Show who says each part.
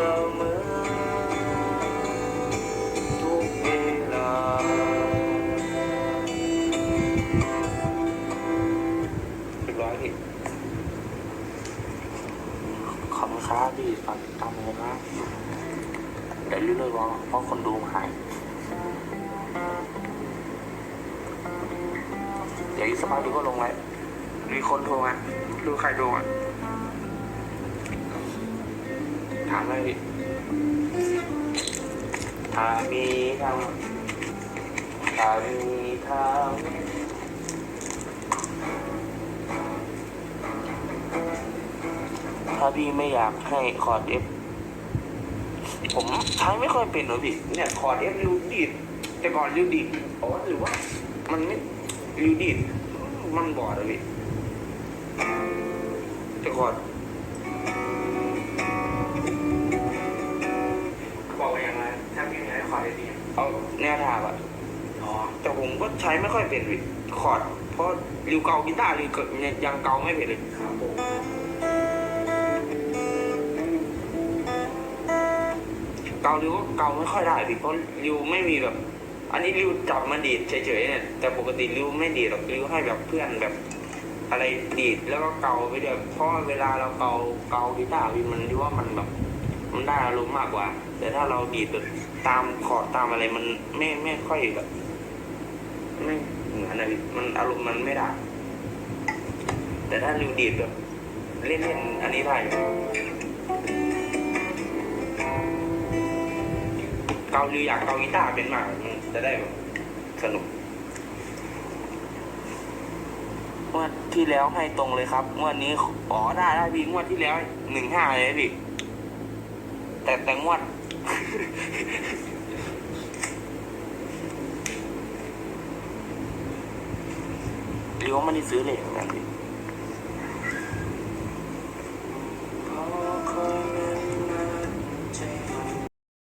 Speaker 1: ขอบคุณครับดีฝากติดตามเลยนะเดี๋ยวเรื่อยๆว่าเพราะคนดูหายเดี๋ยวอีสักพักดูก็ลงไลฟ์มีคนโทรมาดูใครโทอะ ถามอะไรพี่ถ้ามีทางถามีทางถ้าพี่ไม่อยากให้คอร์ดเอฟผมใช้ไม่ค่อยเป็นหรอพี่เนี่ยคอร์ดเอฟริวดีดแต่ก่อนริวดีดอ๋อหรือว่า มันไม่ริวดีดมันบอดอะพี่แต่ก่อน อกว่าอย่างไรถ้าพี่อยากให้คอร์ดเอฟดีเอาแนวทางอะอ๋อแต่ผมก็ใช้ไม่ค่อยเป็นพี่คอร์ดเพราะริวเกากีตาร์ริวยังเกาไม่เป็นเลย
Speaker 2: ครับผม
Speaker 1: เการิวก็เกาไม่ค่อยได้พี่เพราะริวไม่มีแบบ อันนี้ริวจับมาดีดเฉยๆเนี่ยแต่ปกติริวไม่ดีดหรอกริวให้แบบเพื่อนแบบ อะไรดีดแล้วก็เกาไปเรื่อยเพราะว่าเวลาเราเกาเกากีตาร์พี่มันริวว่ามันแบบ มันได้อารมณ์มากกว่า แต่ถ้าเราดีดแบบตามคอดตามอะไรมันไม่ไม่ค่อยแบบไม่เหมือนอะไรมันอารมณ์มันไม่ได้ แต่ถ้าริวดีดแบบเล่นๆอันนี้ได้เกาหรืออยากเกากีตาร์เป็นมากจะได้แบบสนุกงวดที่แล้วให้ตรงเลยครับงวดนี้อ๋อได้ได้พี่งวดที่แล้วหนึ่งห้าเลยพี่ แต่แต่งวด หรือว่ามันได้ซื้อเลยอย่างนั้นเลย